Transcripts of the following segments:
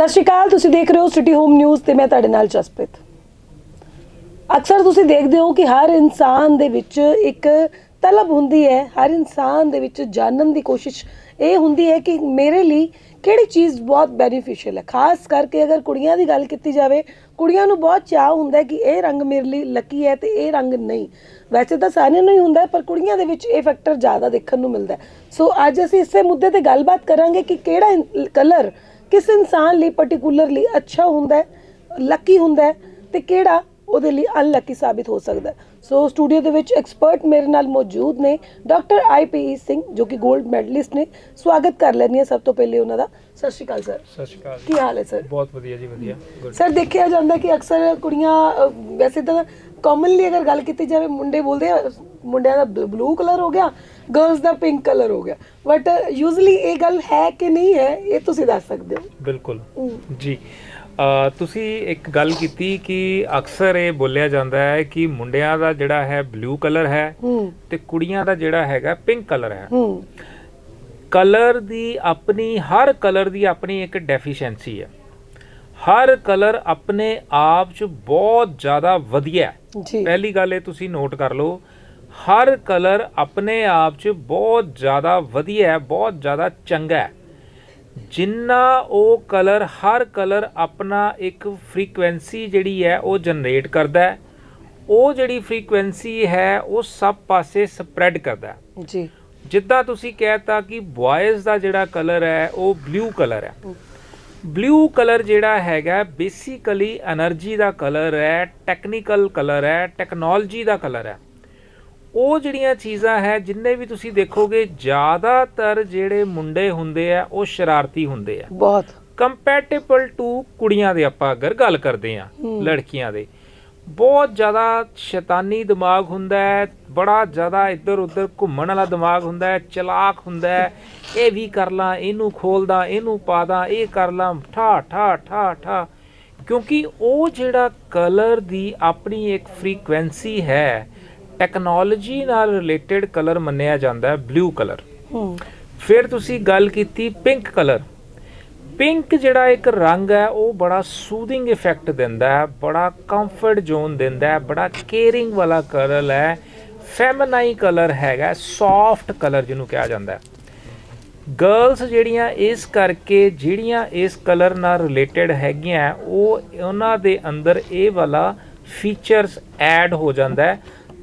ਸਤਿ ਸ਼੍ਰੀ ਅਕਾਲ, ਤੁਸੀਂ ਦੇਖ ਰਹੇ ਹੋ ਸਿਟੀ ਹੋਮ ਨਿਊਜ਼ ਤੇ ਮੈਂ ਤੁਹਾਡੇ ਨਾਲ ਜਸਪ੍ਰੀਤ। ਅਕਸਰ ਤੁਸੀਂ ਦੇਖਦੇ ਹੋ ਕਿ ਹਰ ਇਨਸਾਨ ਦੇ ਵਿੱਚ ਇੱਕ ਤਲਬ ਹੁੰਦੀ ਹੈ, ਹਰ ਇਨਸਾਨ ਦੇ ਵਿੱਚ ਜਾਣਨ ਦੀ ਕੋਸ਼ਿਸ਼ ਇਹ ਹੁੰਦੀ ਹੈ ਕਿ ਮੇਰੇ ਲਈ ਕਿਹੜੀ ਚੀਜ਼ ਬਹੁਤ ਬੈਨੀਫੀਸ਼ੀਅਲ ਹੈ। ਖਾਸ ਕਰਕੇ ਅਗਰ ਕੁੜੀਆਂ ਦੀ ਗੱਲ ਕੀਤੀ ਜਾਵੇ, ਕੁੜੀਆਂ ਨੂੰ ਬਹੁਤ ਚਾਹ ਹੁੰਦਾ ਹੈ ਕਿ ਇਹ ਰੰਗ ਮੇਰੇ ਲਈ ਲੱਕੀ ਹੈ ਤੇ ਇਹ ਰੰਗ ਨਹੀਂ। ਵੈਸੇ ਤਾਂ ਸਾਰਿਆਂ ਨੂੰ ਹੀ ਹੁੰਦਾ ਪਰ ਕੁੜੀਆਂ ਦੇ ਵਿੱਚ ਇਹ ਫੈਕਟਰ ਜ਼ਿਆਦਾ ਦੇਖਣ ਨੂੰ ਮਿਲਦਾ ਸੋ ਅੱਜ ਅਸੀਂ ਇਸੇ ਮੁੱਦੇ ਤੇ ਗੱਲਬਾਤ ਕਰਾਂਗੇ ਕਿ ਕਿਹੜਾ ਕਲਰ ਕਿਸ ਇਨਸਾਨ ਲਈ ਪਾਰਟਿਕੂਲਰਲੀ ਅੱਛਾ ਹੁੰਦਾ ਹੈ ਲੱਕੀ ਹੁੰਦਾ ਹੈ ਤੇ ਕਿਹੜਾ ਉਹਦੇ ਲਈ ਅਨਲੱਕੀ ਸਾਬਿਤ ਹੋ ਸਕਦਾ ਸੋ ਸਟੂਡੀਓ ਦੇ ਵਿੱਚ ਐਕਸਪਰਟ ਮੇਰੇ ਨਾਲ ਮੌਜੂਦ ਨੇ ਡਾਕਟਰ ਆਈਪੀਈ ਸਿੰਘ ਜੋ ਕਿ 골ਡ ਮੈਡਲਿਸਟ ਨੇ। ਸਵਾਗਤ ਕਰ ਲੈਣੀ ਹੈ ਸਭ ਤੋਂ ਪਹਿਲੇ ਉਹਨਾਂ ਦਾ। ਸਤਿ ਸ਼੍ਰੀ ਅਕਾਲ ਸਰ ਸਤਿ ਸ਼੍ਰੀ ਅਕਾਲ ਕੀ ਹਾਲ ਹੈ ਸਰ ਬਹੁਤ ਵਧੀਆ ਜੀ ਵਧੀਆ। ਸਰ ਦੇਖਿਆ ਜਾਂਦਾ ਕਿ ਅਕਸਰ ਕੁੜੀਆਂ ਵੈਸੇ ਤਾਂ ਕਾਮਨਲੀ ਅਗਰ ਗੱਲ ਕੀਤੀ ਜਾਵੇ ਮੁੰਡੇ ਬੋਲਦੇ ਆ ਮੁੰਡਿਆਂ ਦਾ ਬਲੂ ਕਲਰ ਹੋ ਗਿਆ ਗਰਲਸ ਦਾ ਪਿੰਕ ਕਲਰ ਹੋ ਗਿਆ। ਬਟ ਯੂਜ਼ਲੀ ਇਹ ਗੱਲ ਹੈ ਕਿ ਨਹੀਂ ਹੈ ਇਹ ਤੁਸੀਂ ਦੱਸ ਸਕਦੇ ਹੋ। ਬਿਲਕੁਲ। ਜੀ। ਤੁਸੀਂ ਇੱਕ ਗੱਲ ਕੀਤੀ ਕਿ ਅਕਸਰ ਇਹ ਬੋਲਿਆ ਜਾਂਦਾ ਹੈ ਕਿ ਮੁੰਡਿਆਂ ਦਾ ਜਿਹੜਾ ਹੈ ਬਲੂ ਕਲਰ ਹੈ ਤੇ ਕੁੜੀਆਂ ਦਾ ਜਿਹੜਾ ਹੈਗਾ ਪਿੰਕ ਕਲਰ ਹੈ। ਹੂੰ। ਕਲਰ ਦੀ ਆਪਣੀ ਹਰ ਕਲਰ ਦੀ ਆਪਣੀ ਇੱਕ ਡੈਫੀਸ਼ੀਐਂਸੀ ਹੈ। ਹਰ ਕਲਰ ਆਪਣੇ ਆਪ 'ਚ ਬਹੁਤ ਜ਼ਿਆਦਾ ਵਧੀਆ ਹੈ। ਜੀ। ਪਹਿਲੀ ਗੱਲ ਇਹ ਤੁਸੀਂ ਨੋਟ ਕਰ ਲਓ ਹਰ ਕਲਰ ਆਪਣੇ ਆਪ 'ਚ ਬਹੁਤ ਜ਼ਿਆਦਾ ਵਧੀਆ ਹੈ ਬਹੁਤ ਜ਼ਿਆਦਾ ਚੰਗਾ ਹੈ। ਜਿੰਨਾ ਉਹ ਕਲਰ ਹਰ ਕਲਰ ਆਪਣਾ ਇੱਕ ਫ੍ਰੀਕੁਐਂਸੀ ਜਿਹੜੀ ਹੈ ਉਹ ਜਨਰੇਟ ਕਰਦਾ ਹੈ। ਉਹ ਜਿਹੜੀ ਫ੍ਰੀਕੁਐਂਸੀ ਹੈ ਉਹ ਸਭ ਪਾਸੇ ਸਪਰੈਡ ਕਰਦਾ ਜੀ। ਜਿੱਦਾਂ ਤੁਸੀਂ ਕਹਿਤਾ ਕਿ ਬॉयਜ਼ ਦਾ ਜਿਹੜਾ ਕਲਰ ਹੈ ਉਹ ਬਲੂ ਕਲਰ ਹੈ। ਬਲੂ ਕਲਰ ਜਿਹੜਾ ਹੈਗਾ ਬੇਸਿਕਲੀ એનર્ਜੀ ਦਾ ਕਲਰ ਹੈ ਟੈਕਨੀਕਲ ਕਲਰ ਹੈ ਟੈਕਨੋਲੋਜੀ ਦਾ ਕਲਰ ਹੈ। ਉਹ ਜਿਹੜੀਆਂ ਚੀਜ਼ਾਂ ਹੈ ਜਿੰਨੇ ਵੀ ਤੁਸੀਂ ਦੇਖੋਗੇ ਜ਼ਿਆਦਾਤਰ ਜਿਹੜੇ ਮੁੰਡੇ ਹੁੰਦੇ ਆ ਉਹ ਸ਼ਰਾਰਤੀ ਹੁੰਦੇ ਆ। ਬਹੁਤ। ਕੰਪੈਟੀਬਲ ਟੂ ਕੁੜੀਆਂ ਦੇ ਆਪਾਂ ਅਗਰ ਗੱਲ ਕਰਦੇ ਆ। ਲੜਕੀਆਂ ਦੇ। ਬਹੁਤ ਜ਼ਿਆਦਾ ਸ਼ੈਤਾਨੀ ਦਿਮਾਗ ਹੁੰਦਾ ਹੈ ਬੜਾ ਜ਼ਿਆਦਾ ਇੱਧਰ ਉੱਧਰ ਘੁੰਮਣ ਵਾਲਾ ਦਿਮਾਗ ਹੁੰਦਾ ਹੈ ਚਲਾਕ ਹੁੰਦਾ ਹੈ। ਇਹ ਵੀ ਕਰ ਲਾਂ ਇਹਨੂੰ ਖੋਲਦਾ ਇਹਨੂੰ ਪਾਦਾ ਇਹ ਕਰ ਲਾਂ ਠਾ ਠਾ ਠਾ ਠਾ। ਕਿਉਂਕਿ ਉਹ ਜਿਹੜਾ ਕਲਰ ਦੀ ਆਪਣੀ ਇੱਕ ਫ੍ਰੀਕੁਐਂਸੀ ਹੈ ਟੈਕਨੋਲੋਜੀ ਨਾਲ ਰਿਲੇਟਡ ਕਲਰ ਮੰਨਿਆ ਜਾਂਦਾ ਹੈ ਬਲੂ ਕਲਰ ਹੂੰ। ਫਿਰ ਤੁਸੀਂ ਗੱਲ ਕੀਤੀ ਪਿੰਕ ਕਲਰ ਪਿੰਕ ਜਿਹੜਾ ਇੱਕ ਰੰਗ ਹੈ ਉਹ ਬੜਾ ਸੂਦਿੰਗ ਇਫੈਕਟ ਦਿੰਦਾ ਹੈ ਬੜਾ ਕੰਫਰਟ ਜ਼ੋਨ ਦਿੰਦਾ ਹੈ ਬੜਾ ਕੇਅਰਿੰਗ ਵਾਲਾ ਕਲਰ ਹੈ। ਫੈਮਨਾਈ ਕਲਰ ਹੈਗਾ ਸੌਫਟ ਕਲਰ ਜਿਹਨੂੰ ਕਿਹਾ ਜਾਂਦਾ ਹੈ। ਗਰਲਸ ਜਿਹੜੀਆਂ ਇਸ ਕਰਕੇ ਜਿਹੜੀਆਂ ਇਸ ਕਲਰ ਨਾਲ ਰਿਲੇਟਡ ਹੈਗੀਆਂ ਉਹ ਉਹਨਾਂ ਦੇ ਅੰਦਰ ਇਹ ਵਾਲਾ ਫੀਚਰਸ ਐਡ ਹੋ ਜਾਂਦਾ ਹੈ।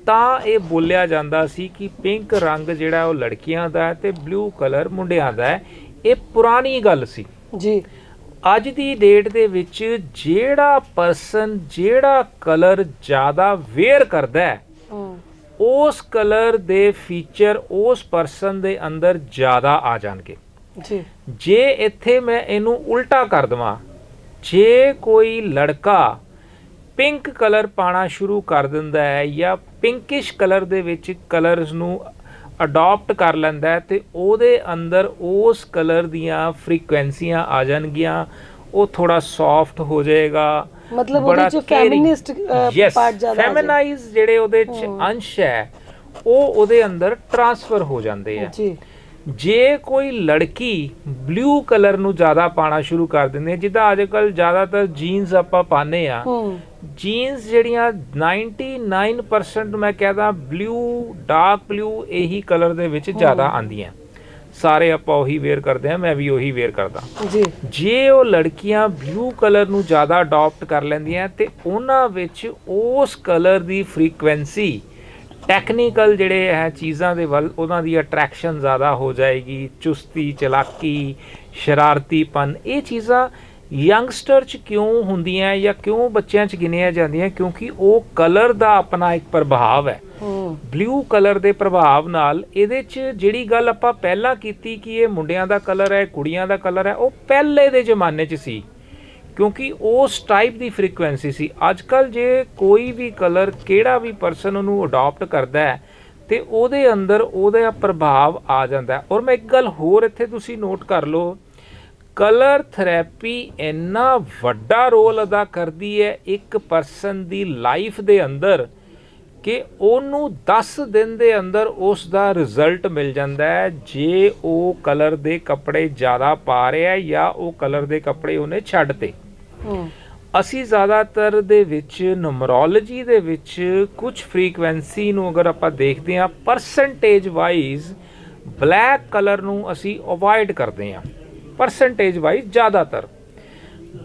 ਤਾਂ ਇਹ ਬੋਲਿਆ ਜਾਂਦਾ ਸੀ ਕਿ ਪਿੰਕ ਰੰਗ ਜਿਹੜਾ ਉਹ ਲੜਕੀਆਂ ਦਾ ਹੈ ਤੇ ਬਲੂ ਕਲਰ ਮੁੰਡਿਆਂ ਦਾ ਹੈ। ਇਹ ਪੁਰਾਣੀ ਗੱਲ ਸੀ। ਜੀ। ਅੱਜ ਦੀ ਡੇਟ ਦੇ ਵਿੱਚ ਜਿਹੜਾ ਪਰਸਨ ਜਿਹੜਾ ਕਲਰ ਜ਼ਿਆਦਾ ਵੇਅਰ ਕਰਦਾ ਹੈ ਉਸ ਕਲਰ ਦੇ ਫੀਚਰ ਉਸ ਪਰਸਨ ਦੇ ਅੰਦਰ ਜ਼ਿਆਦਾ ਆ ਜਾਣਗੇ। ਜੀ। ਜੇ ਇੱਥੇ ਮੈਂ ਇਹਨੂੰ ਉਲਟਾ ਕਰ ਦਵਾਂ ਜੇ ਕੋਈ ਲੜਕਾ ਪਿੰਕ ਕਲਰ ਪਾਣਾ ਸ਼ੁਰੂ ਕਰ ਦਿੰਦਾ ਹੈ ਜਾਂ ਪਿੰਕਿਸ਼ ਕਲਰ ਦੇ ਵਿੱਚ ਕਲਰਸ ਨੂੰ ਅਡਾਪਟ ਕਰ ਲੈਂਦਾ ਹੈ ਤੇ ਉਹਦੇ ਅੰਦਰ ਉਸ ਕਲਰ ਦੀਆਂ ਫ੍ਰੀਕੁਐਂਸੀਆਂ ਆ ਜਾਣਗੀਆਂ। ਉਹ ਥੋੜਾ ਸੌਫਟ ਹੋ ਜਾਏਗਾ। ਮਤਲਬ ਉਹਦੇ ਚ Yes, part ਜ਼ਿਆਦਾ feminized ਜਿਹੜੇ ਉਹਦੇ ਚ ਅੰਸ਼ ਹੈ ਉਹ ਉਹਦੇ ਅੰਦਰ ਟਰਾਂਸਫਰ ਹੋ ਜਾਂਦੇ ਆ। ਜੀ। ਜੇ ਕੋਈ ਲੜਕੀ ਬਲੂ ਕਲਰ ਨੂੰ ਜ਼ਿਆਦਾ ਪਾਣਾ ਸ਼ੁਰੂ ਕਰ ਦਿੰਦੀ ਹੈ ਜਿੱਦਾਂ ਅੱਜ ਕੱਲ ਜ਼ਿਆਦਾਤਰ ਜੀਨਸ ਆਪਾਂ ਪਾਉਂਦੇ ਆ ਜੀਨਸ ਜਿਹੜੀਆਂ 99% ਮੈਂ ਕਹਦਾ ਬਲੂ ਡਾਰਕ ਬਲੂ ਇਹੀ ਕਲਰ ਦੇ ਵਿੱਚ ਜ਼ਿਆਦਾ ਆਂਦੀਆਂ ਸਾਰੇ ਆਪਾਂ ਉਹੀ ਵੇਅਰ ਕਰਦੇ ਆ ਮੈਂ ਵੀ ਉਹੀ ਵੇਅਰ ਕਰਦਾ। ਜੀ। ਜੇ ਉਹ ਲੜਕੀਆਂ ਬਲੂ ਕਲਰ ਨੂੰ ਜ਼ਿਆਦਾ ਅਡਾਪਟ ਕਰ ਲੈਂਦੀਆਂ ਤੇ ਉਹਨਾਂ ਵਿੱਚ ਉਸ ਕਲਰ ਦੀ ਫ੍ਰੀਕੁਐਂਸੀ ਟੈਕਨੀਕਲ ਜਿਹੜੇ ਹੈ ਚੀਜ਼ਾਂ ਦੇ ਵੱਲ ਉਹਨਾਂ ਦੀ ਅਟਰੈਕਸ਼ਨ ਜ਼ਿਆਦਾ ਹੋ ਜਾਏਗੀ ਚੁਸਤੀ ਚਲਾਕੀ ਸ਼ਰਾਰਤੀਪਨ ਇਹ ਚੀਜ਼ਾਂ ਯੰਗਸਟਰ ਚ ਕਿਉਂ ਹੁੰਦੀਆਂ ਜਾਂ ਕਿਉਂ ਬੱਚਿਆਂ ਚ ਗਿਣੀਆਂ ਜਾਂਦੀਆਂ? ਕਿਉਂਕਿ ਉਹ ਕਲਰ ਦਾ ਆਪਣਾ ਇੱਕ ਪ੍ਰਭਾਵ ਹੈ। ਹੂੰ ਬਲੂ ਕਲਰ ਦੇ ਪ੍ਰਭਾਵ ਨਾਲ ਇਹਦੇ 'ਚ ਜਿਹੜੀ ਗੱਲ ਆਪਾਂ ਪਹਿਲਾਂ ਕੀਤੀ ਕਿ ਇਹ ਮੁੰਡਿਆਂ ਦਾ ਕਲਰ ਹੈ ਕੁੜੀਆਂ ਦਾ ਕਲਰ ਹੈ ਉਹ ਪਹਿਲੇ ਦੇ ਜ਼ਮਾਨੇ 'ਚ ਸੀ। ਕਿਉਂਕਿ ਉਸ ਟਾਈਪ ਦੀ ਫ੍ਰੀਕੁਐਂਸੀ ਸੀ। ਅੱਜ ਕੱਲ ਜੇ ਕੋਈ ਵੀ ਕਲਰ ਕਿਹੜਾ ਵੀ ਪਰਸਨ ਉਹਨੂੰ ਅਡਾਪਟ ਕਰਦਾ ਹੈ, ਤੇ ਉਹਦੇ ਅੰਦਰ ਉਹਦਾ ਪ੍ਰਭਾਵ ਆ ਜਾਂਦਾ ਔਰ ਮੈਂ ਇੱਕ ਗੱਲ ਹੋਰ ਇੱਥੇ ਤੁਸੀਂ ਨੋਟ ਕਰ ਲਓ ਕਲਰ ਥੈਰੇਪੀ ਇੰਨਾ ਵੱਡਾ ਰੋਲ ਅਦਾ ਕਰਦੀ ਹੈ ਇੱਕ ਪਰਸਨ ਦੀ ਲਾਈਫ ਦੇ ਅੰਦਰ ਕਿ ਉਹਨੂੰ 10 ਦਿਨ ਦੇ ਅੰਦਰ ਉਸ ਦਾ ਰਿਜ਼ਲਟ ਮਿਲ ਜਾਂਦਾ ਹੈ। ਜੇ ਉਹ ਕਲਰ ਦੇ ਕੱਪੜੇ ਜ਼ਿਆਦਾ ਪਾ ਰਿਹਾ ਹੈ ਜਾਂ ਉਹ ਕਲਰ ਦੇ ਕੱਪੜੇ ਉਹਨੇ ਛੱਡਤੇ ਹੂੰ ਅਸੀਂ ਜ਼ਿਆਦਾਤਰ ਦੇ ਵਿੱਚ ਨੰਬਰੋਲੋਜੀ ਦੇ ਵਿੱਚ ਕੁਝ ਫ੍ਰੀਕਵੈਂਸੀ ਨੂੰ ਅਗਰ ਆਪਾਂ ਦੇਖਦੇ ਹਾਂ ਪਰਸੈਂਟੇਜ ਵਾਈਜ਼ ਬਲੈਕ ਕਲਰ ਨੂੰ ਅਸੀਂ ਅਵੋਇਡ ਕਰਦੇ ਹਾਂ। ਪਰਸੈਂਟੇਜ ਵਾਈਜ਼ ਜ਼ਿਆਦਾਤਰ।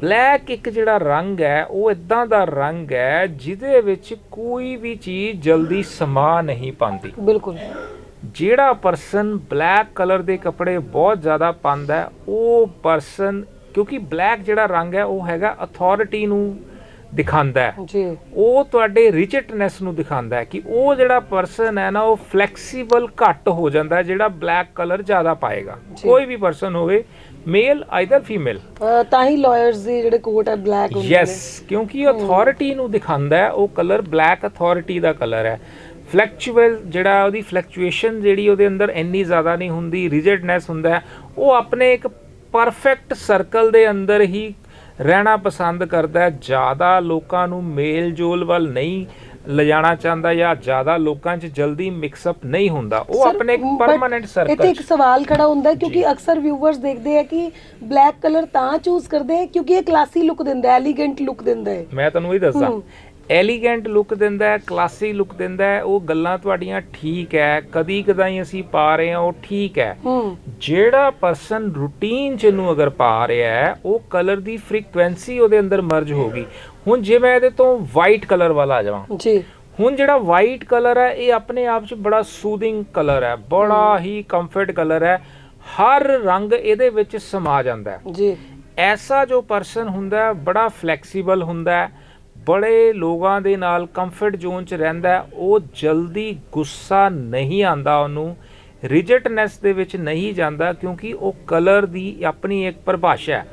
ਬਲੈਕ ਇੱਕ ਜਿਹੜਾ ਰੰਗ ਹੈ ਉਹ ਇਦਾਂ ਦਾ ਰੰਗ ਹੈ ਜਿਹਦੇ ਵਿੱਚ ਕੋਈ ਵੀ ਚੀਜ਼ ਜਲਦੀ ਸਮਾ ਨਹੀਂ ਪਾਉਂਦੀ। ਬਿਲਕੁਲ। ਜਿਹੜਾ ਪਰਸਨ ਬਲੈਕ ਕਲਰ ਦੇ ਕੱਪੜੇ ਬਹੁਤ ਜ਼ਿਆਦਾ ਪਾਉਂਦਾ ਹੈ ਉਹ ਪਰਸਨ ਕਿਉਂਕਿ ਬਲੈਕ ਜਿਹੜਾ ਰੰਗ ਹੈ ਉਹ ਹੈਗਾ ਅਥਾਰਟੀ ਨੂੰ ਦਿਖਾਉਂਦਾ ਹੈ। ਜੀ। ਉਹ ਤੁਹਾਡੇ ਰਿਜਿਟਨੈਸ ਨੂੰ ਦਿਖਾਉਂਦਾ ਹੈ ਕਿ ਉਹ ਜਿਹੜਾ ਪਰਸਨ ਹੈ ਨਾ ਉਹ ਫਲੈਕਸੀਬਲ ਘੱਟ ਹੋ ਜਾਂਦਾ ਹੈ ਜਿਹੜਾ ਬਲੈਕ ਕਲਰ ਜ਼ਿਆਦਾ ਪਾਏਗਾ। ਕੋਈ ਵੀ ਪਰਸਨ ਹੋਵੇ ਮੇਲ ਆਈਦਰ ਫੀਮੇਲ ਤਾਂ ਹੀ ਲਾਇਰਸ ਦੀ ਜਿਹੜੇ ਕੋਟ ਹੈ ਬਲੈਕ ਹੁੰਦੇ ਯੈਸ ਕਿਉਂਕਿ ਅਥਾਰਟੀ ਨੂੰ ਦਿਖਾਉਂਦਾ ਹੈ ਉਹ ਕਲਰ ਬਲੈਕ ਅਥਾਰਟੀ ਦਾ ਕਲਰ ਹੈ। ਫਲੈਕਚੁਅਲ ਜਿਹੜਾ ਉਹਦੀ ਫਲੈਕਚੁਏਸ਼ਨ ਜਿਹੜੀ ਉਹਦੇ ਅੰਦਰ ਇੰਨੀ ਜ਼ਿਆਦਾ ਨਹੀਂ ਹੁੰਦੀ ਰਿਜਿਡਨੈਸ ਹੁੰਦਾ ਹੈ ਉਹ ਆਪਣੇ ਇੱਕ ਪਰਫੈਕਟ ਸਰਕਲ ਦੇ ਅੰਦਰ ਹੀ ਰਹਿਣਾ ਪਸੰਦ ਕਰਦਾ ਹੈ। ਜ਼ਿਆਦਾ ਲੋਕਾਂ ਨੂੰ ਮੇਲ ਜੋਲ ਵੱਲ ਨਹੀਂ ਲਿਜਾਣਾ ਚਾਹੁੰਦਾ ਜਾਂ ਜ਼ਿਆਦਾ ਲੋਕਾਂ 'ਚ ਜਲਦੀ ਮਿਕਸ ਅਪ ਨਹੀਂ ਹੁੰਦਾ। ਉਹ ਆਪਣੇ ਇੱਕ ਪਰਮਾਨੈਂਟ ਇੱਥੇ ਸਰਕਲ ਇੱਕ ਸਵਾਲ ਖੜਾ ਹੁੰਦਾ। ਕਿਉਂਕਿ ਅਕਸਰ ਵਿਊਵਰਸ ਦੇਖਦੇ ਆ ਕਿ ਬਲੈਕ ਕਲਰ ਤਾਂ ਚੂਜ਼ ਕਰਦੇ ਆ ਕਿਉਂਕਿ ਇਹ ਕਲਾਸੀ ਲੁੱਕ ਦਿੰਦਾ ਹੈ ਐਲੀਗੈਂਟ ਲੁੱਕ ਦਿੰਦਾ ਹੈ। ਮੈਂ ਤੁਹਾਨੂੰ ਇਹ ਦੱਸਾਂ। ਐਲੀਗੈਂਟ ਲੁੱਕ ਦਿੰਦਾ ਹੈ ਕਲਾਸੀ ਲੁੱਕ ਦਿੰਦਾ ਹੈ ਉਹ ਗੱਲਾਂ ਤੁਹਾਡੀਆਂ ਠੀਕ ਹੈ ਕਦੀ ਕਦਾਈ ਅਸੀਂ ਪਾ ਰਹੇ ਹਾਂ ਉਹ ਠੀਕ ਹੈ। ਹੂੰ। ਜਿਹੜਾ ਪਰਸਨ ਰੂਟੀਨ ਚ ਨੂੰ ਅਗਰ ਪਾ ਰਿਹਾ ਹੈ ਉਹ ਕਲਰ ਦੀ ਫ੍ਰੀਕੁਐਂਸੀ ਉਹਦੇ ਅੰਦਰ ਮਰਜ ਹੋਗੀ ਹੁਣ ਜੇ ਮੈਂ ਇਹਦੇ ਤੋਂ ਵਾਈਟ ਕਲਰ ਵਾਲਾ ਆ ਜਾਵਾਂ। ਜੀ। ਹੁਣ ਜਿਹੜਾ ਵਾਈਟ ਕਲਰ ਹੈ ਇਹ ਆਪਣੇ ਆਪ 'ਚ ਬੜਾ ਸੂਦਿੰਗ ਕਲਰ ਹੈ ਬੜਾ ਹੀ। ਕੰਫਰਟ ਕਲਰ ਹੈ। ਹਰ ਰੰਗ ਇਹਦੇ ਵਿੱਚ ਸਮਾ ਜਾਂਦਾ ਹੈ। ਜੀ। ਐਸਾ ਜੋ ਪਰਸਨ ਹੁੰਦਾ ਹੈ ਬੜਾ ਫਲੈਕਸੀਬਲ ਹੁੰਦਾ ਹੈ। ਬੜੇ ਲੋਕਾਂ ਦੇ ਨਾਲ ਕੰਫਰਟ ਜ਼ੋਨ 'ਚ ਰਹਿੰਦਾ ਉਹ ਜਲਦੀ ਗੁੱਸਾ ਨਹੀਂ ਆਂਦਾ ਉਹਨੂੰ ਰਿਜਿਟਨੈਸ ਦੇ ਵਿੱਚ ਨਹੀਂ ਜਾਂਦਾ ਕਿਉਂਕਿ ਉਹ ਕਲਰ ਦੀ ਆਪਣੀ ਇੱਕ ਪਰਿਭਾਸ਼ਾ ਹੈ।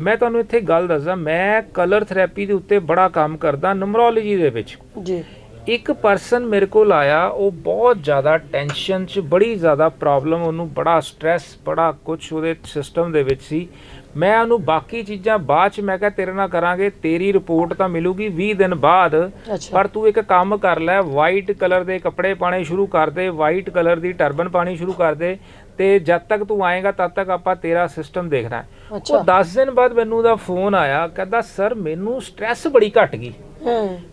ਮੈਂ ਤੁਹਾਨੂੰ ਇੱਥੇ ਗੱਲ ਦੱਸਦਾ ਮੈਂ ਕਲਰ ਥੈਰੇਪੀ ਦੇ ਉੱਤੇ ਬੜਾ ਕੰਮ ਕਰਦਾ ਨੰਬਰੋਲੋਜੀ ਦੇ ਵਿੱਚ। ਜੀ। ਇੱਕ ਪਰਸਨ ਮੇਰੇ ਕੋਲ ਆਇਆ ਉਹ ਬਹੁਤ ਜ਼ਿਆਦਾ ਟੈਨਸ਼ਨ 'ਚ ਬੜੀ ਜ਼ਿਆਦਾ ਪ੍ਰੋਬਲਮ ਉਹਨੂੰ ਬੜਾ ਸਟ੍ਰੈਸ ਬੜਾ ਕੁਝ ਉਹਦੇ ਸਿਸਟਮ ਦੇ ਵਿੱਚ ਸੀ। ਮੈਂ ਉਹਨੂੰ ਬਾਕੀ ਚੀਜ਼ਾਂ ਬਾਅਦ 'ਚ ਮੈਂ ਕਿਹਾ ਤੇਰੇ ਨਾਲ ਕਰਾਂਗੇ ਤੇਰੀ ਰਿਪੋਰਟ ਤਾਂ ਮਿਲੂਗੀ 20 ਦਿਨ ਬਾਅਦ। ਪਰ ਤੂੰ ਇੱਕ ਕੰਮ ਕਰ ਲੈ ਵਾਈਟ ਕਲਰ ਦੇ ਕੱਪੜੇ ਪਾਣੇ ਸ਼ੁਰੂ ਕਰ ਦੇ ਵਾਈਟ ਕਲਰ ਦੀ ਟਰਬਨ ਪਾਣੀ ਸ਼ੁਰੂ ਕਰ ਦੇ ਤੇ ਜਦ ਤੱਕ ਤੂੰ ਆਏਗਾ ਤਦ ਤੱਕ ਆਪਾਂ ਤੇਰਾ ਸਿਸਟਮ ਦੇਖਣਾ। ਹੈ ਉਹ 10 ਦਿਨ ਬਾਅਦ ਮੈਨੂੰ ਉਹਦਾ ਫੋਨ ਆਇਆ ਕਹਿੰਦਾ ਸਰ ਮੈਨੂੰ ਸਟ੍ਰੈਸ ਬੜੀ ਘਟ ਗਈ।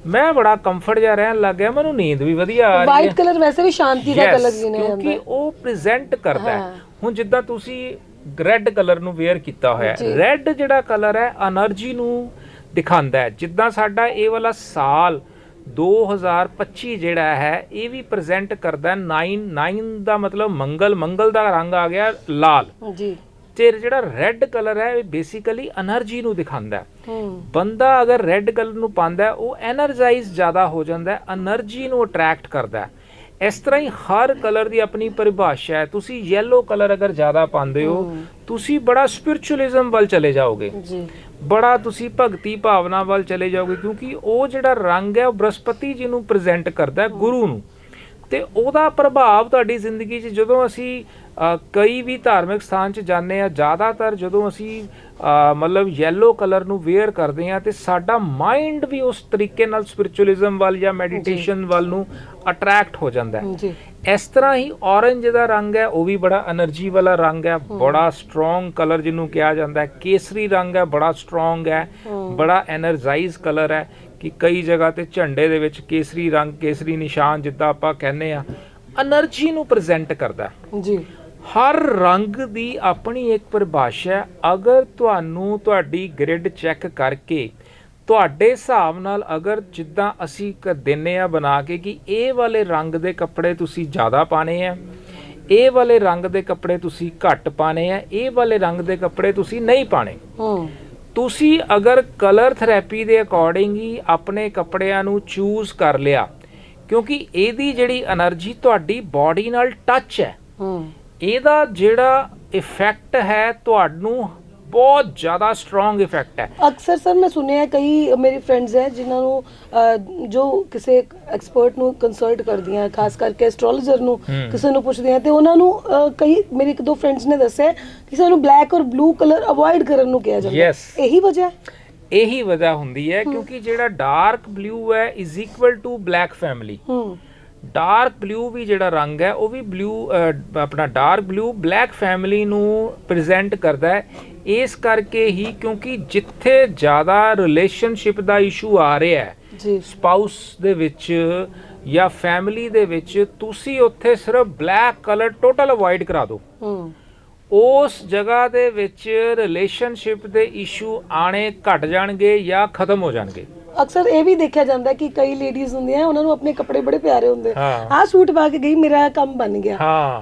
ਮੈਂ ਬੜਾ ਕੰਫਰਟ ਜਿਹਾ ਰਹਿਣ ਲੱਗ ਗਿਆ ਮੈਨੂੰ ਨੀਂਦ ਵੀ ਵਧੀਆ ਆ ਰਹੀ ਹੈ। ਵਾਈਟ ਕਲਰ ਵੈਸੇ ਵੀ ਸ਼ਾਂਤੀ ਦਾ ਕਲਰ ਗਿਣਿਆ ਜਾਂਦਾ ਕਿਉਂਕਿ ਉਹ ਪ੍ਰੈਜ਼ੈਂਟ ਕਰਦਾ। ਹੈ। ਹੁਣ ਜਿੱਦਾਂ ਤੁਸੀਂ ਰੈੱਡ ਕਲਰ ਨੂੰ ਵੇਅਰ ਕੀਤਾ ਹੋਇਆ ਹੈ। ਰੈੱਡ ਜਿਹੜਾ ਕਲਰ ਹੈ એનર્ਜੀ ਨੂੰ ਦਿਖਾਉਂਦਾ ਹੈ। ਜਿੱਦਾਂ ਸਾਡਾ ਇਹ ਵਾਲਾ ਸਾਲ 2025 ਜਿਹੜਾ ਹੈ ਇਹ ਵੀ ਪ੍ਰੈਜ਼ੈਂਟ ਕਰਦਾ 9 9 ਦਾ ਮਤਲਬ ਮੰਗਲ ਮੰਗਲ ਦਾ ਰੰਗ ਆ ਗਿਆ ਲਾਲ। ਜੀ। ਤੇ ਜਿਹੜਾ ਰੈੱਡ ਕਲਰ ਹੈ ਇਹ ਬੇਸਿਕਲੀ એનર્ਜੀ ਨੂੰ ਦਿਖਾਉਂਦਾ ਹੈ। ਬੰਦਾ ਅਗਰ ਰੈੱਡ ਕਲਰ ਨੂੰ ਪਾਉਂਦਾ ਉਹ એનਰਜਾਈਜ਼ ਜ਼ਿਆਦਾ ਹੋ ਜਾਂਦਾ ਹੈ એનર્ਜੀ ਨੂੰ ਅਟਰੈਕਟ ਕਰਦਾ ਹੈ। ਇਸ ਤਰ੍ਹਾਂ ਹੀ ਹਰ ਕਲਰ ਦੀ ਆਪਣੀ ਪਰਿਭਾਸ਼ਾ ਹੈ। ਤੁਸੀਂ ਯੈਲੋ ਕਲਰ ਅਗਰ ਜ਼ਿਆਦਾ ਪਾਉਂਦੇ ਹੋ। ਤੁਸੀਂ ਬੜਾ ਸਪਿਰਚੁਅਲਿਜ਼ਮ ਵੱਲ ਚਲੇ ਜਾਓਗੇ। ਜੀ। ਬੜਾ ਤੁਸੀਂ ਭਗਤੀ ਭਾਵਨਾ ਵੱਲ ਚਲੇ ਜਾਓਗੇ ਕਿਉਂਕਿ ਉਹ ਜਿਹੜਾ ਰੰਗ ਹੈ ਉਹ ਬ੍ਰਹਸਪਤੀ ਜੀ ਨੂੰ ਪ੍ਰੈਜ਼ੈਂਟ ਕਰਦਾ ਹੈ ਗੁਰੂ ਨੂੰ। ਤੇ ਉਹਦਾ ਪ੍ਰਭਾਵ ਤੁਹਾਡੀ ਜ਼ਿੰਦਗੀ 'ਚ ਜਦੋਂ ਅਸੀਂ ਕਈ ਵੀ ਧਾਰਮਿਕ ਸਥਾਨ 'ਚ ਜਾਂਦੇ ਆ ਜ਼ਿਆਦਾਤਰ ਜਦੋਂ ਅਸੀਂ ਮਤਲਬ ਯੈਲੋ ਕਲਰ ਨੂੰ ਵੇਅਰ ਕਰਦੇ ਆ ਤੇ ਸਾਡਾ ਮਾਈਂਡ ਵੀ ਉਸ ਤਰੀਕੇ ਨਾਲ ਸਪਿਰਚੁਅਲਿਜ਼ਮ ਵੱਲ ਜਾਂ ਮੈਡੀਟੇਸ਼ਨ ਵੱਲ ਨੂੰ ਅਟਰੈਕਟ ਹੋ ਜਾਂਦਾ ਹੈ। ਇਸ ਤਰ੍ਹਾਂ ਹੀ ਔਰੰਜ ਦਾ ਰੰਗ ਹੈ ਉਹ ਵੀ ਬੜਾ એનર્ਜੀ ਵਾਲਾ ਰੰਗ ਹੈ ਬੜਾ ਸਟਰੋਂਗ ਕਲਰ ਜਿਹਨੂੰ ਕਿਹਾ ਜਾਂਦਾ ਹੈ। ਕੇਸਰੀ ਰੰਗ ਹੈ ਬੜਾ ਸਟਰੋਂਗ ਹੈ ਬੜਾ એનਰਜਾਈਜ਼ ਕਲਰ ਹੈ ਕਿ ਕਈ ਜਗ੍ਹਾ ਤੇ ਝੰਡੇ ਦੇ ਵਿੱਚ ਕੇਸਰੀ ਰੰਗ ਕੇਸਰੀ ਨਿਸ਼ਾਨ ਜਿੱਦਾਂ ਆਪਾਂ ਕਹਿੰਦੇ ਆ એનર્ਜੀ ਨੂੰ ਪ੍ਰੈਜ਼ੈਂਟ ਕਰਦਾ ਜੀ। ਹਰ ਰੰਗ ਦੀ ਆਪਣੀ ਇੱਕ ਪਰਿਭਾਸ਼ਾ ਹੈ। ਅਗਰ ਤੁਹਾਨੂੰ ਤੁਹਾਡੀ ਗ੍ਰਿਡ ਚੈੱਕ ਕਰਕੇ ਤੁਹਾਡੇ ਹਿਸਾਬ ਨਾਲ ਅਗਰ ਜਿੱਦਾਂ ਅਸੀਂ ਦਿੰਨੇ ਆ ਬਣਾ ਕੇ ਕਿ ਇਹ ਵਾਲੇ ਰੰਗ ਦੇ ਕੱਪੜੇ ਤੁਸੀਂ ਜ਼ਿਆਦਾ ਪਾਣੇ ਆ ਇਹ ਵਾਲੇ ਰੰਗ ਦੇ ਕੱਪੜੇ ਤੁਸੀਂ ਘੱਟ ਪਾਣੇ ਆ ਇਹ ਵਾਲੇ ਰੰਗ ਦੇ ਕੱਪੜੇ ਤੁਸੀਂ ਨਹੀਂ ਪਾਣੇ ਤੁਸੀਂ ਅਗਰ ਕਲਰ ਥੈਰੇਪੀ ਦੇ ਅਕੋਰਡਿੰਗ ਹੀ ਆਪਣੇ ਕੱਪੜਿਆਂ ਨੂੰ ਚੂਜ਼ ਕਰ ਲਿਆ ਕਿਉਂਕਿ ਇਹਦੀ ਜਿਹੜੀ એનર્ਜੀ ਤੁਹਾਡੀ ਬਾਡੀ ਨਾਲ ਟੱਚ ਹੈ। ਇਹਦਾ ਜਿਹੜਾ ਇਫੈਕਟ ਹੈ ਤੁਹਾਨੂੰ ਬਹੁਤ ਜ਼ਿਆਦਾ ਸਟਰੋਂਗ ਇਫੈਕਟ ਹੈ। ਅਕਸਰ ਸਰ ਮੈਂ ਸੁਣਿਆ ਹੈ ਕਈ ਮੇਰੀ ਫਰੈਂਡਸ ਹੈ ਜਿਨ੍ਹਾਂ ਨੂੰ ਜੋ ਕਿਸੇ ਐਕਸਪਰਟ ਨੂੰ ਕੰਸਲਟ ਕਰਦੀਆਂ ਖਾਸ ਕਰਕੇ ਐਸਟ੍ਰੋਲੋਜਰ ਨੂੰ। ਕਿਸੇ ਨੂੰ ਪੁੱਛਦੀਆਂ ਤੇ ਉਹਨਾਂ ਨੂੰ ਕਈ ਮੇਰੀ ਇੱਕ ਦੋ ਫਰੈਂਡਸ ਨੇ ਦੱਸਿਆ ਕਿ ਸਾਨੂੰ ਬਲੈਕ ਔਰ ਬਲੂ ਕਲਰ ਅਵੋਇਡ ਕਰਨ ਨੂੰ ਕਿਹਾ ਜਾਂਦਾ. ਇਹੀ ਵਜ੍ਹਾ ਹੈ? ਇਹੀ ਵਜ੍ਹਾ ਹੁੰਦੀ ਹੈ ਕਿਉਂਕਿ ਜਿਹੜਾ ਡਾਰਕ ਬਲੂ ਹੈ is equal to black family ਹੂੰ। ਡਾਰਕ ਬਲੂ ਵੀ ਜਿਹੜਾ ਰੰਗ ਹੈ ਉਹ ਵੀ ਬਲੂ ਆਪਣਾ ਡਾਰਕ ਬਲੂ ਬਲੈਕ ਫੈਮਿਲੀ ਨੂੰ ਪ੍ਰੈਜ਼ੈਂਟ ਕਰਦਾ ਹੈ। ਇਸ ਕਰਕੇ ਹੀ ਕਿਉਂਕਿ ਜਿੱਥੇ ਜ਼ਿਆਦਾ ਰਿਲੇਸ਼ਨਸ਼ਿਪ ਦਾ ਇਸ਼ੂ ਆ ਰਿਹਾ ਹੈ ਜੀ। ਸਪਾਊਸ ਦੇ ਵਿੱਚ ਜਾਂ ਫੈਮਿਲੀ ਦੇ ਵਿੱਚ ਤੁਸੀਂ ਉੱਥੇ ਸਿਰਫ ਬਲੈਕ ਕਲਰ ਟੋਟਲ ਅਵੋਇਡ ਕਰਾ ਦਿਓ। ਹੂੰ। ਉਸ ਜਗ੍ਹਾ ਦੇ ਵਿੱਚ ਰਿਲੇਸ਼ਨਸ਼ਿਪ ਦੇ ਇਸ਼ੂ ਆਣੇ ਘਟ ਜਾਣਗੇ ਜਾਂ ਖਤਮ ਹੋ ਜਾਣਗੇ। ਅਕਸਰ ਇਹ ਵੀ ਦੇਖਿਆ ਜਾਂਦਾ ਕਿ ਕਈ ਲੇਡੀਜ਼ ਹੁੰਦੀਆਂ ਉਹਨਾਂ ਨੂੰ ਆਪਣੇ ਕੱਪੜੇ ਬੜੇ ਪਿਆਰੇ ਹੁੰਦੇ। ਆਹ ਸੂਟ ਪਾ ਕੇ ਗਈ ਮੇਰਾ ਕੰਮ ਬਣ ਗਿਆ।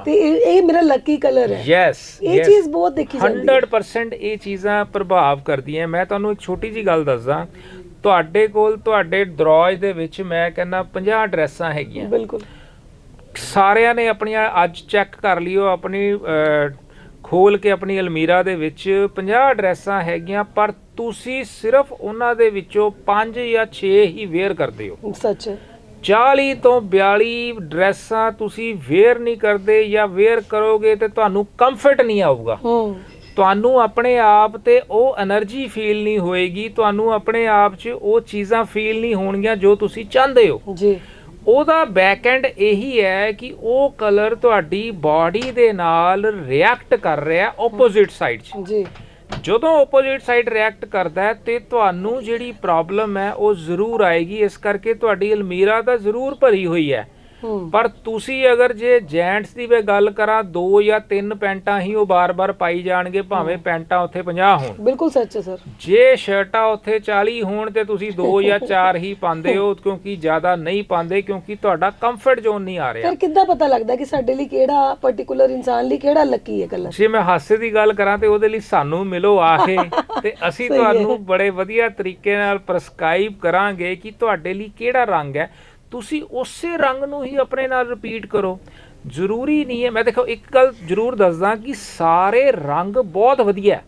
ਤੇ ਇਹ ਇਹ ਮੇਰਾ ਲੱਕੀ ਕਲਰ ਹੈ। ਯੈਸ ਇਹ ਚੀਜ਼ ਬਹੁਤ ਦੇਖੀ ਜਾਂਦੀ ਹੈ। 100% ਇਹ ਚੀਜ਼ਾਂ ਪ੍ਰਭਾਵ ਕਰਦੀਆਂ। ਮੈਂ ਤੁਹਾਨੂੰ ਇੱਕ ਛੋਟੀ ਜੀ ਗੱਲ ਦੱਸਦਾ ਤੁਹਾਡੇ ਕੋਲ ਤੁਹਾਡੇ ਦਰਵਾਜ਼ ਦੇ ਵਿੱਚ ਮੈਂ ਕਹਿੰਦਾ 50 ਡਰੈਸਾਂ ਹੈਗੀਆਂ। ਬਿਲਕੁਲ। ਸਾਰਿਆਂ ਨੇ ਆਪਣੀਆਂ ਅੱਜ ਚੈੱਕ ਕਰ ਲਿਓ ਆਪਣੀ ਖੋਲ ਕੇ ਆਪਣੀ ਅਲਮੀਰਾ ਦੇ ਵਿੱਚ 50 ਡਰੈਸਾਂ ਹੈਗੀਆਂ ਪਰ ਤੁਸੀਂ ਸਿਰਫ ਉਹਨਾਂ ਦੇ ਵਿੱਚੋਂ 5 ਜਾਂ 6 ਹੀ ਵੇਅਰ ਕਰਦੇ ਹੋ। ਸੱਚ। 40 ਤੋਂ 42 ਡਰੈਸਾਂ ਤੁਸੀਂ ਵੇਅਰ ਨਹੀਂ ਕਰਦੇ ਜਾਂ ਵੇਅਰ ਕਰੋਗੇ ਤੇ ਤੁਹਾਨੂੰ ਕੰਫਰਟ ਨਹੀਂ ਆਊਗਾ। ਤੁਹਾਨੂੰ ਆਪਣੇ ਆਪ ਤੇ ਉਹ એનર્ਜੀ ਫੀਲ ਨਹੀਂ ਹੋਏਗੀ ਤੁਹਾਨੂੰ ਆਪਣੇ ਆਪ 'ਚ ਉਹ ਚੀਜ਼ਾਂ ਫੀਲ ਨਹੀਂ ਹੋਣਗੀਆਂ ਜੋ ਤੁਸੀਂ ਚਾਹੁੰਦੇ ਹੋ। ਜੀ। ਉਹਦਾ ਬੈਕਐਂਡ ਇਹੀ ਹੈ ਕਿ ਉਹ ਕਲਰ ਤੁਹਾਡੀ ਬਾਡੀ ਦੇ ਨਾਲ ਰਿਐਕਟ ਕਰ ਰਿਹਾ ਆਪੋਜ਼ਿਟ ਸਾਈਡ 'ਚ। ਜੀ। ਜਦੋਂ ਆਪੋਜ਼ਿਟ ਸਾਈਡ ਰਿਐਕਟ ਕਰਦਾ ਹੈ ਤੇ ਤੁਹਾਨੂੰ ਜਿਹੜੀ ਪ੍ਰੋਬਲਮ ਹੈ ਉਹ ਜ਼ਰੂਰ ਆਏਗੀ। ਇਸ ਕਰਕੇ ਤੁਹਾਡੀ ਅਲਮੀਰਾ ਤਾਂ ਜ਼ਰੂਰ ਭਰੀ ਹੋਈ ਹੂੰ। ਪਰ ਤੁਸੀਂ ਅਗਰ ਜੇ ਜੈਂਟਸ ਦੀ ਮੈਂ ਗੱਲ ਕਰਾਂ ਦੋ ਜਾਂ ਤਿੰਨ ਪੈਂਟਾਂ ਹੀ ਉਹ ਬਾਰ-ਬਾਰ ਪਾਈ ਜਾਣਗੇ ਭਾਵੇਂ ਪੈਂਟਾਂ ਉੱਥੇ 50 ਹੋਣ। ਬਿਲਕੁਲ ਸੱਚ ਹੈ ਸਰ। ਜੇ ਸ਼ਰਟਾਂ ਉੱਥੇ 40 ਹੋਣ ਤੇ ਤੁਸੀਂ ਦੋ ਜਾਂ ਚਾਰ ਹੀ ਪਾਉਂਦੇ ਹੋ ਕਿਉਂਕਿ ਜ਼ਿਆਦਾ ਨਹੀਂ ਪਾਉਂਦੇ ਕਿਉਂਕਿ ਤੁਹਾਡਾ ਕੰਫਰਟ ਜ਼ੋਨ ਨਹੀਂ ਆ ਰਿਹਾ। ਫਿਰ ਕਿੱਦਾਂ ਪਤਾ ਲੱਗਦਾ ਕਿ ਸਾਡੇ ਲਈ ਕਿਹੜਾ ਪਾਰਟਿਕੂਲਰ ਇਨਸਾਨ ਲਈ ਕਿਹੜਾ ਲੱਕੀ ਹੈ ਕਲਰ ਜੇ ਮੈਂ ਹਾਸੇ ਦੀ ਗੱਲ ਕਰਾਂ ਤੇ ਉਹਦੇ ਲਈ ਸਾਨੂੰ ਮਿਲੋ ਆ ਕੇ ਤੇ ਅਸੀਂ। ਤੁਹਾਨੂੰ ਬੜੇ ਵਧੀਆ ਤਰੀਕੇ ਨਾਲ ਪ੍ਰਸਕ੍ਰਾਈਬ ਕਰਾਂਗੇ ਕਿ ਤੁਹਾਡੇ ਲਈ ਕਿਹੜਾ ਰੰਗ ਹੈ। ਤੁਸੀਂ ਉਸੇ ਰੰਗ ਨੂੰ ਹੀ ਆਪਣੇ ਨਾਲ ਰਿਪੀਟ ਕਰੋ। ਜ਼ਰੂਰੀ ਨਹੀਂ ਹੈ ਮੈਂ ਦੇਖੋ ਇੱਕ ਗੱਲ ਜ਼ਰੂਰ ਦੱਸਦਾ ਕਿ ਸਾਰੇ ਰੰਗ ਬਹੁਤ ਵਧੀਆ ਹੈ।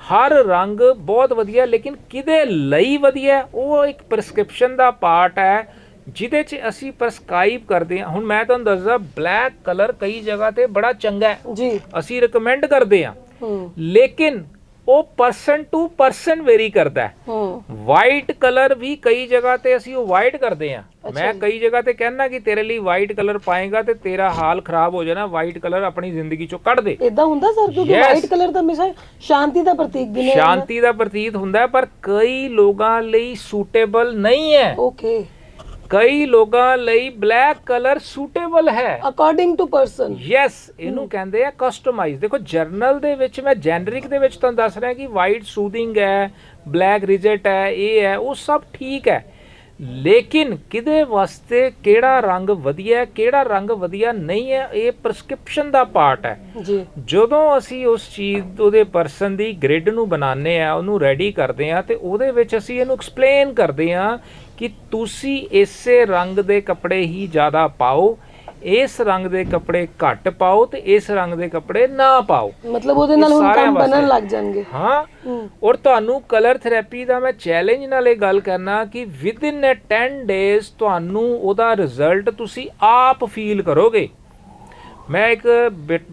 ਹਰ ਰੰਗ ਬਹੁਤ ਵਧੀਆ ਹੈ, ਲੇਕਿਨ ਕਿਹਦੇ ਲਈ ਵਧੀਆ ਹੈ, ਉਹ ਇੱਕ ਪ੍ਰਸਕ੍ਰਿਪਸ਼ਨ ਦਾ ਪਾਰਟ ਹੈ ਜਿਹਦੇ 'ਚ ਅਸੀਂ ਪ੍ਰਸਕ੍ਰਾਈਬ ਕਰਦੇ ਹਾਂ। ਹੁਣ ਮੈਂ ਤੁਹਾਨੂੰ ਦੱਸਦਾ ਬਲੈਕ ਕਲਰ ਕਈ ਜਗ੍ਹਾ ਤੇ ਬੜਾ ਚੰਗਾ ਹੈ। ਜੀ। ਅਸੀਂ ਰეკਮੈਂਡ ਕਰਦੇ ਹਾਂ। ਹੂੰ। ਲੇਕਿਨ ਉਹ ਪਰਸਨ ਟੂ ਪਰਸਨ ਵੇਰੀ ਕਰਦਾ ਹੈ। ਹੂੰ। ਵਾਈਟ ਕਲਰ ਵੀ ਕਈ ਜਗ੍ਹਾ ਤੇ ਅਸੀਂ ਉਹ ਵਾਈਟ ਕਰਦੇ ਅੱਛਾ ਮੈਂ। ਕਈ ਜਗ੍ਹਾ ਤੇ ਕਹਿਣਾ ਕਿ ਤੇਰੇ ਲਈ ਵਾਈਟ ਕਲਰ ਪਾਏਗਾ ਤੇ ਤੇਰਾ ਹਾਲ ਖਰਾਬ ਹੋ ਜਾਣਾ ਵਾਈਟ ਕਲਰ ਆਪਣੀ ਜ਼ਿੰਦਗੀ ਚੋਂ ਕੱਢ ਦੇ। ਇਦਾਂ ਹੁੰਦਾ ਸਰ? ਕਿਉਂਕਿ. ਵਾਈਟ ਕਲਰ ਤਾਂ ਹਮੇਸ਼ਾ ਸ਼ਾਂਤੀ ਦਾ ਪ੍ਰਤੀਕ ਗਿਣਿਆ ਸ਼ਾਂਤੀ ਦਾ ਪ੍ਰਤੀਤ ਹੁੰਦਾ ਪਰ ਕਈ ਲੋਕਾਂ ਲਈ ਸੂਟੇਬਲ ਨਹੀਂ ਹੈ। ਓਕੇ ਕਈ ਲੋਕਾਂ ਲਈ ਬਲੈਕ ਕਲਰ ਸੂਟੇਬਲ ਹੈ। ਅਕੋਰਡਿੰਗ ਟੂ ਪਰਸਨ ਯੈਸ ਇਹਨੂੰ ਕਹਿੰਦੇ ਆ ਕਸਟਮਾਈਜ਼ ਦੇਖੋ ਜਰਨਲ ਦੇ ਵਿੱਚ ਮੈਂ ਜੈਨਰਿਕ ਦੇ ਵਿੱਚ ਤੁਹਾਨੂੰ ਦੱਸ ਰਿਹਾ ਕਿ ਵਾਈਟ ਸੂਦਿੰਗ ਹੈ ਬਲੈਕ ਰਿਜੈਟ ਹੈ ਇਹ ਹੈ ਉਹ ਸਭ ਠੀਕ ਹੈ। ਲੇਕਿਨ ਕਿਹਦੇ ਵਾਸਤੇ ਕਿਹੜਾ ਰੰਗ ਵਧੀਆ ਹੈ ਕਿਹੜਾ ਰੰਗ ਵਧੀਆ ਨਹੀਂ ਹੈ ਇਹ ਪ੍ਰਸਕ੍ਰਿਪਸ਼ਨ ਦਾ ਪਾਰਟ ਹੈ। ਜੀ। ਜਦੋਂ ਅਸੀਂ ਉਸ ਚੀਜ਼ ਉਹਦੇ ਪਰਸਨ ਦੀ ਗ੍ਰਿਡ ਨੂੰ ਬਣਾਉਂਦੇ ਆ ਉਹਨੂੰ ਰੈਡੀ ਕਰਦੇ ਆ ਤੇ ਉਹਦੇ ਵਿੱਚ ਅਸੀਂ ਇਹਨੂੰ ਐਕਸਪਲੇਨ ਕਰਦੇ ਆ ਕਿ ਤੁਸੀਂ ਇਸੇ ਰੰਗ ਦੇ ਕੱਪੜੇ ਹੀ ਜ਼ਿਆਦਾ ਪਾਓ ਇਸ ਰੰਗ ਦੇ ਕੱਪੜੇ ਘੱਟ ਪਾਓ ਤੇ ਇਸ ਰੰਗ ਦੇ ਕੱਪੜੇ ਨਾ ਪਾਓ। ਮਤਲਬ ਉਹਦੇ ਨਾਲ ਹੁਣ ਕੰਮ ਬਣਨ। ਲੱਗ ਜਾਣਗੇ। ਹਾਂ। ਹੂੰ। ਔਰ ਤੁਹਾਨੂੰ ਕਲਰ ਥੈਰੇਪੀ ਦਾ ਮੈਂ ਚੈਲੰਜ ਨਾਲ ਇਹ ਗੱਲ ਕਰਨਾ ਕਿ ਵਿਦ ਇਨ 10 ਡੇਜ਼ ਤੁਹਾਨੂੰ ਉਹਦਾ ਰਿਜ਼ਲਟ ਤੁਸੀਂ ਆਪ ਫੀਲ ਕਰੋਗੇ। ਮੈਂ ਇੱਕ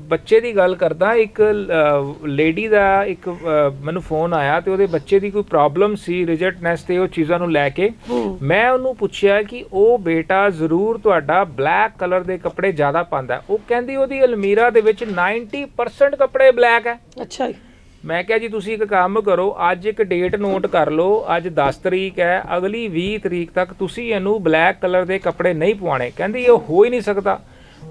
ਬੱਚੇ ਦੀ ਗੱਲ ਕਰਦਾ ਇੱਕ ਲੇਡੀ ਦਾ ਇੱਕ ਮੈਨੂੰ ਫੋਨ ਆਇਆ ਤੇ ਉਹਦੇ ਬੱਚੇ ਦੀ ਕੋਈ ਪ੍ਰੋਬਲਮ ਸੀ ਰਿਜੈਕਟਨੈਸ ਤੇ ਉਹ ਚੀਜ਼ਾਂ ਨੂੰ ਲੈ ਕੇ। ਮੈਂ ਉਹਨੂੰ ਪੁੱਛਿਆ ਕਿ ਉਹ ਬੇਟਾ ਜ਼ਰੂਰ ਤੁਹਾਡਾ ਬਲੈਕ ਕਲਰ ਦੇ ਕੱਪੜੇ ਜ਼ਿਆਦਾ ਪਾਉਂਦਾ। ਉਹ ਕਹਿੰਦੀ ਉਹਦੀ ਅਲਮੀਰਾ ਦੇ ਵਿੱਚ 90% ਕੱਪੜੇ ਬਲੈਕ ਹੈ। ਅੱਛਾ ਜੀ। ਮੈਂ ਕਿਹਾ ਜੀ ਤੁਸੀਂ ਇੱਕ ਕੰਮ ਕਰੋ ਅੱਜ ਇੱਕ ਡੇਟ ਨੋਟ ਕਰ ਲਓ ਅੱਜ 10 ਤਰੀਕ ਹੈ ਅਗਲੀ 20 ਤਰੀਕ ਤੱਕ ਤੁਸੀਂ ਇਹਨੂੰ ਬਲੈਕ ਕਲਰ ਦੇ ਕੱਪੜੇ ਨਹੀਂ ਪਵਾਣੇ ਕਹਿੰਦੀ ਇਹ ਹੋ ਹੀ ਨਹੀਂ ਸਕਦਾ।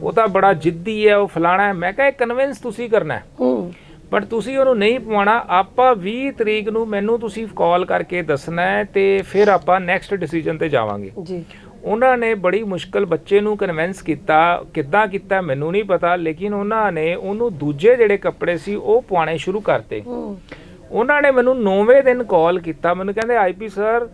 ਉਹ ਤਾਂ ਬੜਾ ਜਿੱਦੀ ਹੈ ਉਹ ਫਲਾਣਾ ਹੈ। ਮੈਂ ਕਿਹਾ ਇਹ ਕਨਵਿੰਸ ਤੁਸੀਂ ਕਰਨਾ ਹੈ। ਬਟ ਤੁਸੀਂ ਉਹਨੂੰ ਨਹੀਂ ਪਵਾਉਣਾ। ਆਪਾਂ 20 ਤਰੀਕ ਨੂੰ ਮੈਨੂੰ ਤੁਸੀਂ ਕਾਲ ਕਰਕੇ ਦੱਸਣਾ ਹੈ ਤੇ ਫਿਰ ਆਪਾਂ ਨੈਕਸਟ ਡਿਸੀਜਨ ਤੇ ਜਾਵਾਂਗੇ। ਜੀ। ਉਹਨਾਂ ਨੇ ਬੜੀ ਮੁਸ਼ਕਲ ਬੱਚੇ ਨੂੰ ਕਨਵਿੰਸ ਕੀਤਾ। ਕਿੱਦਾਂ ਕੀਤਾ ਮੈਨੂੰ ਨਹੀਂ ਪਤਾ ਲੇਕਿਨ ਉਹਨਾਂ ਨੇ ਉਹਨੂੰ ਦੂਜੇ ਜਿਹੜੇ ਕੱਪੜੇ ਸੀ ਉਹ ਪਵਾਣੇ ਸ਼ੁਰੂ ਕਰਤੇ। ਉਹਨਾਂ ਨੇ ਮੈਨੂੰ 9ਵੇਂ ਦਿਨ ਕਾਲ ਕੀਤਾ। ਮੈਨੂੰ ਕਹਿੰਦੇ ਆਈਪੀ ਸਰ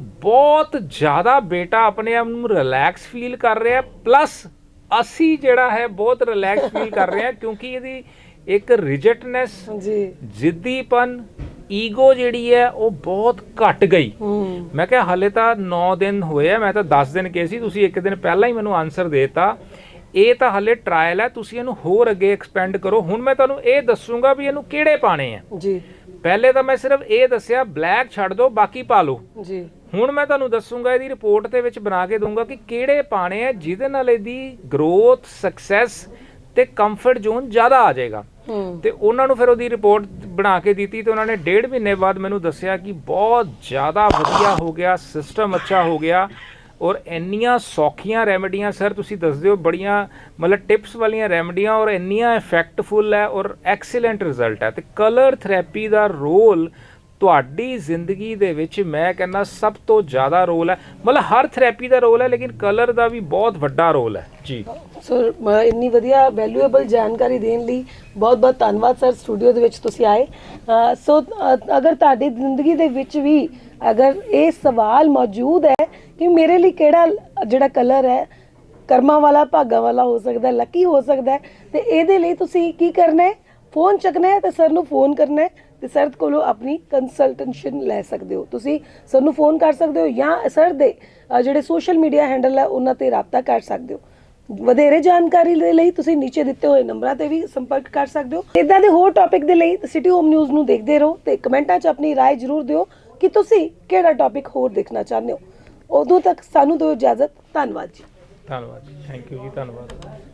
ਬਹੁਤ ਜ਼ਿਆਦਾ ਬੇਟਾ ਆਪਣੇ ਆਪ ਨੂੰ ਰਿਲੈਕਸ ਫੀਲ ਕਰ ਰਿਹਾ ਪਲੱਸ ਅਸੀਂ ਜਿਹੜਾ ਹੈ ਬਹੁਤ ਰਿਲੈਕਸ ਫੀਲ ਕਰ ਰਹੇ ਹਾਂ ਕਿਉਂਕਿ ਇਹਦੀ ਇੱਕ ਰਿਜੈਕਟਨੈਸ ਜੀ। ਜ਼ਿੱਦੀਪਨ ਈਗੋ ਜਿਹੜੀ ਹੈ ਉਹ ਬਹੁਤ ਘਟ ਗਈ। ਮੈਂ ਕਿਹਾ ਹਲੇ ਤਾਂ 9 ਦਿਨ ਹੋਏ ਆ ਮੈਂ ਤਾਂ 10 ਦਿਨ ਕਹੇ ਸੀ ਤੁਸੀਂ ਇੱਕ ਦਿਨ ਪਹਿਲਾਂ ਹੀ ਮੈਨੂੰ ਆਨਸਰ ਦੇਤਾ। ਇਹ ਤਾਂ ਹਲੇ ਟਰਾਇਲ ਹੈ ਤੁਸੀਂ ਇਹਨੂੰ ਹੋਰ ਅੱਗੇ ਐਕਸਪੈਂਡ ਕਰੋ। ਹੁਣ ਮੈਂ ਤੁਹਾਨੂੰ ਇਹ ਦੱਸੂਗਾ ਵੀ ਇਹਨੂੰ ਕਿਹੜੇ ਪਾਣੇ ਆ। ਜੀ। ਪਹਿਲੇ ਤਾਂ ਮੈਂ ਸਿਰਫ ਇਹ ਦੱਸਿਆ ਬਲੈਕ ਛੱਡ ਦਿਓ ਬਾਕੀ ਪਾ ਲਓ। ਜੀ। ਹੁਣ ਮੈਂ ਤੁਹਾਨੂੰ ਦੱਸੂਗਾ ਇਹਦੀ ਰਿਪੋਰਟ ਦੇ ਵਿੱਚ ਬਣਾ ਕੇ ਦਊਂਗਾ ਕਿ ਕਿਹੜੇ ਪਾਣੇ ਆ ਜਿਹਦੇ ਨਾਲ ਇਹਦੀ ਗਰੋਥ ਸਕਸੈਸ ਤੇ ਕੰਫਰਟ ਜ਼ੋਨ ਜ਼ਿਆਦਾ ਆ ਜਾਏਗਾ। ਤੇ ਉਹਨਾਂ ਨੂੰ ਫਿਰ ਉਹਦੀ ਰਿਪੋਰਟ ਬਣਾ ਕੇ ਦਿੱਤੀ ਤੇ ਉਹਨਾਂ ਨੇ ਡੇਢ ਮਹੀਨੇ ਬਾਅਦ ਮੈਨੂੰ ਦੱਸਿਆ ਕਿ ਬਹੁਤ ਜ਼ਿਆਦਾ ਵਧੀਆ ਹੋ ਗਿਆ ਸਿਸਟਮ ਅੱਛਾ ਹੋ ਗਿਆ ਔਰ ਇੰਨੀਆਂ ਸੌਖੀਆਂ ਰੈਮਡੀਆਂ ਸਰ ਤੁਸੀਂ ਦੱਸਦੇ ਹੋ ਬੜੀਆਂ ਮਤਲਬ ਟਿਪਸ ਵਾਲੀਆਂ ਰੈਮਡੀਆਂ ਔਰ ਇੰਨੀਆਂ ਇਫੈਕਟਫੁਲ ਹੈ ਔਰ ਐਕਸੀਲੈਂਟ ਰਿਜ਼ਲਟ ਹੈ। ਤੇ ਕਲਰ ਥੈਰੇਪੀ ਦਾ ਰੋਲ ਤੁਹਾਡੀ ਜ਼ਿੰਦਗੀ ਦੇ ਵਿੱਚ ਮੈਂ ਕਹਿੰਦਾ ਸਭ ਤੋਂ ਜ਼ਿਆਦਾ ਰੋਲ ਹੈ। ਮਤਲਬ ਹਰ ਥੈਰੇਪੀ ਦਾ ਰੋਲ ਹੈ ਲੇਕਿਨ ਕਲਰ ਦਾ ਵੀ ਬਹੁਤ ਵੱਡਾ ਰੋਲ ਹੈ। ਜੀ। ਸੋ ਮ- ਇੰਨੀ ਵਧੀਆ ਵੈਲਿਊਏਬਲ ਜਾਣਕਾਰੀ ਦੇਣ ਲਈ ਬਹੁਤ ਬਹੁਤ ਧੰਨਵਾਦ ਸਰ ਸਟੂਡੀਓ ਦੇ ਵਿੱਚ ਤੁਸੀਂ ਆਏ। ਸੋ ਅਗਰ ਤੁਹਾਡੀ ਜ਼ਿੰਦਗੀ ਦੇ ਵਿੱਚ ਵੀ ਅਗਰ ਇਹ ਸਵਾਲ ਮੌਜੂਦ ਹੈ ਕਿ ਮੇਰੇ ਲਈ ਕਿਹੜਾ ਜਿਹੜਾ ਕਲਰ ਹੈ ਕਰਮਾਂ ਵਾਲਾ ਭਾਗਾਂ ਵਾਲਾ ਹੋ ਸਕਦਾ ਹੈ ਲੱਕੀ ਹੋ ਸਕਦਾ ਹੈ ਤੇ ਇਹਦੇ ਲਈ ਤੁਸੀਂ ਕੀ ਕਰਨਾ ਹੈ? ਫੋਨ ਚੱਕਣਾ ਹੈ ਤੇ ਸਰ ਨੂੰ ਫੋਨ ਕਰਨਾ ਹੈ। ਤੇ ਸਰ ਕੋਲੋਂ ਆਪਣੀ ਕੰਸਲਟੇਸ਼ਨ ਲੈ ਸਕਦੇ ਹੋ ਤੁਸੀਂ ਸਰ ਨੂੰ ਫੋਨ ਕਰ ਸਕਦੇ ਹੋ ਜਾਂ ਸਰ ਦੇ ਅ, ਜਿਹੜੇ ਸੋਸ਼ਲ ਮੀਡੀਆ ਹੈਂਡਲ ਹੈ ਉਹਨਾਂ ਤੇ ਰਾਬਤਾ ਕਰ ਸਕਦੇ ਹੋ ਵਧੇਰੇ ਜਾਣਕਾਰੀ ਦੇ ਲਈ ਤੁਸੀਂ ਨੀਚੇ ਦਿੱਤੇ ਹੋਏ ਨੰਬਰਾਂ ਤੇ ਵੀ ਸੰਪਰਕ ਕਰ ਸਕਦੇ ਹੋ ਇਦਾਂ ਦੇ ਹੋਰ ਟੌਪਿਕ ਦੇ ਲਈ ਸਿਟੀ ਹੋਮ ਨਿਊਜ਼ ਨੂੰ ਦੇਖਦੇ ਰਹੋ ਤੇ ਕਮੈਂਟਾਂ 'ਚ ਆਪਣੀ رائے ਜ਼ਰੂਰ ਦਿਓ ਕਿ ਤੁਸੀਂ ਕਿਹੜਾ ਟੌਪਿਕ ਹੋਰ ਦੇਖਣਾ ਚਾਹੁੰਦੇ ਹੋ ਉਦੋਂ ਤੱਕ ਸਾਨੂੰ ਦਿਓ ਇਜਾਜ਼ਤ ਧੰਨਵਾਦ ਜੀ ਧੰਨਵਾਦ ਜੀ ਥੈਂਕ ਯੂ ਜੀ ਧੰਨਵਾਦ